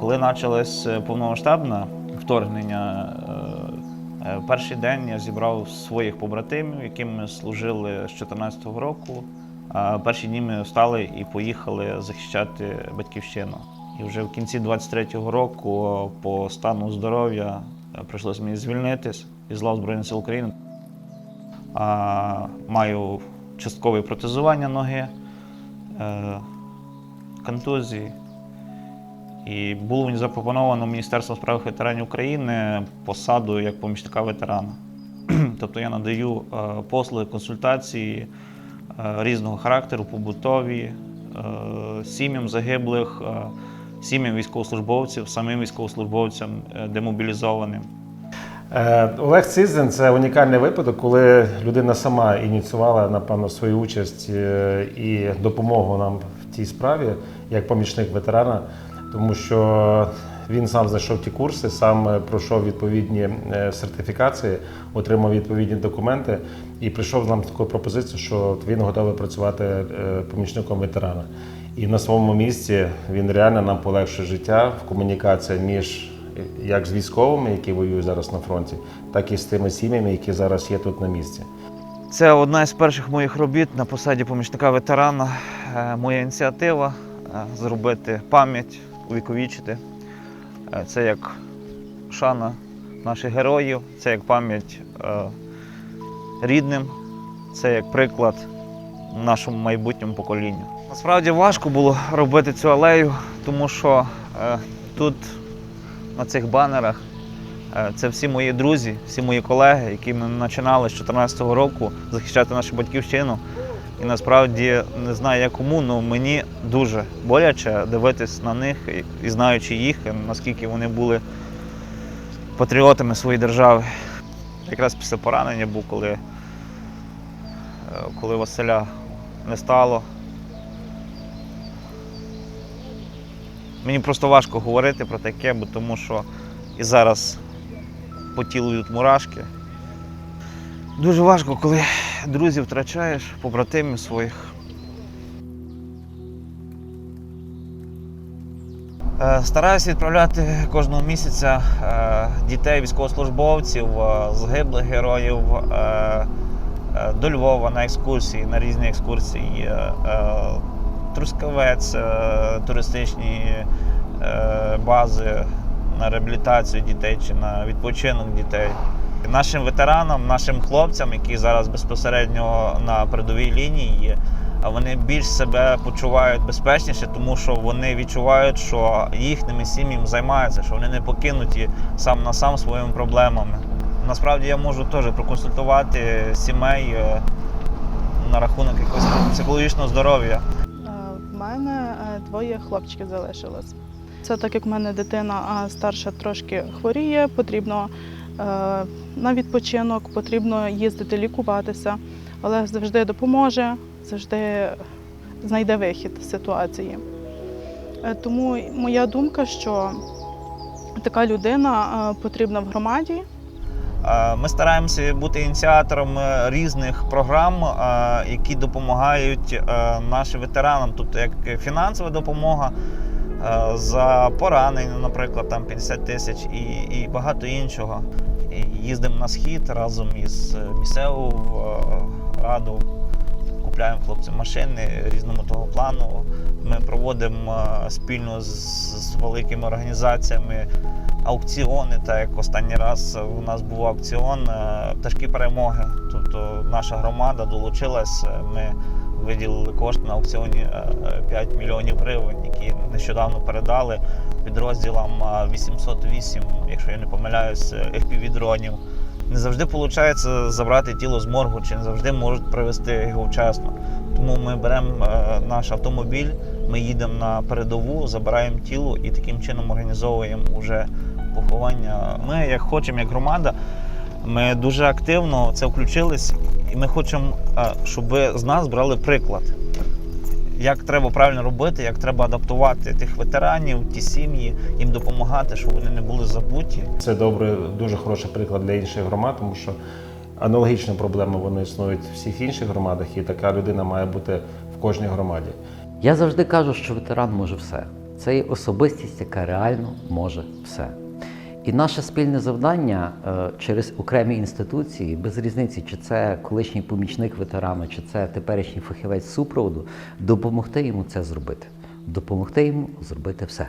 Коли почалось повномасштабне вторгнення, е, е, перший день я зібрав своїх побратимів, яким ми служили з 2014 року. Перші дні ми встали і поїхали захищати батьківщину. І вже в кінці 23-го року по стану здоров'я е, прийшлося мені звільнитись із лав Збройних сил України. Маю часткове протезування ноги, е, контузії. І було мені запропоновано Міністерством справ ветеранів України посаду як помічника ветерана. тобто я надаю е, послуги, консультації е, різного характеру, побутові, е, сім'ям загиблих, сім'ям військовослужбовців, самим військовослужбовцям демобілізованим. Олег Цизин це унікальний випадок, коли людина сама ініціювала, напевно, свою участь і допомогу нам в цій справі як помічник ветерана, тому що він сам знайшов ті курси, сам е, пройшов відповідні е, сертифікації, отримав відповідні документи і прийшов нам з такою пропозицією, що він готовий працювати е, помічником ветерана. І на своєму місці він реально нам полегшує життя в комунікації між як з військовими, які воюють зараз на фронті, так і з тими сім'ями, які зараз є тут на місці. Це одна з перших моїх робіт на посаді помічника ветерана. Моя ініціатива зробити пам'ять, увіковічити. Е, Це як шана наших героїв, це як пам'ять е, рідним, це як приклад нашому майбутньому поколінню. Насправді важко було робити цю алею, тому що е, тут на цих банерах Це всі мої друзі, всі мої колеги, які ми починали з 2014 року захищати нашу батьківщину. І насправді не знаю як кому, але мені дуже боляче дивитись на них і- знаючи їх, наскільки вони були патріотами своєї держави. Якраз після поранення був, коли, е, коли Василя не стало. Мені просто важко говорити про таке, бо тому що і зараз по тілу йдуть мурашки. Дуже важко, коли друзів втрачаєш, побратимів своїх. Е, Стараюся відправляти кожного місяця е, дітей військовослужбовців, е, загиблих героїв до Львова на екскурсії, на різні екскурсії. Трускавець, туристичні бази на реабілітацію дітей чи на відпочинок дітей. Нашим ветеранам, нашим хлопцям, які зараз безпосередньо на передовій лінії, є, вони більш себе почувають безпечніше, тому що вони відчувають, що їхніми сім'ями займаються, що вони не покинуті сам на сам своїми проблемами. Насправді я можу теж проконсультувати сімей е, на рахунок якогось психологічного здоров'я. В мене е, двоє хлопчиків залишилось. Це так як в мене дитина старша трошки хворіє, потрібно на відпочинок, потрібно їздити лікуватися. Олег завжди допоможе, завжди знайде вихід з ситуації. Е, Тому моя думка, що така людина е, потрібна в громаді. Е, Ми стараємося бути ініціатором е, різних програм, е, які допомагають е, нашим ветеранам. Тут як фінансова допомога е, за поранення, наприклад, там 50 тисяч і, і багато іншого. Їздимо на схід разом із е, місцевою е, радою, купляємо хлопцям машини різного того плану. Ми проводимо е, спільно з, з великими організаціями аукціони, так як останній раз у нас був аукціон е, пташки перемоги. Тобто наша громада долучилась. е, Ми виділили кошти на аукціоні е, 5 мільйонів гривень, які нещодавно передали підрозділам е, 808, якщо я не помиляюсь, fpv дронів. Не завжди виходить забрати тіло з моргу, чи не завжди можуть привезти його вчасно. Тому ми беремо е, наш автомобіль, ми їдемо на передову, забираємо тіло і таким чином організовуємо вже поховання. Ми, як хочемо, як громада, ми дуже активно в це включились, і ми хочемо, щоб ви з нас брали приклад. Як треба правильно робити, як треба адаптувати тих ветеранів, ті сім'ї, їм допомагати, щоб вони не були забуті. Це добре, дуже хороший приклад для інших громад, тому що аналогічні проблеми вони існують в всіх інших громадах, і така людина має бути в кожній громаді. Я завжди кажу, що ветеран може все. Це є особистість, яка реально може все. І наше спільне завдання е, через окремі інституції, без різниці, чи це колишній помічник ветерана, чи це теперішній фахівець супроводу, допомогти йому це зробити, допомогти йому зробити все.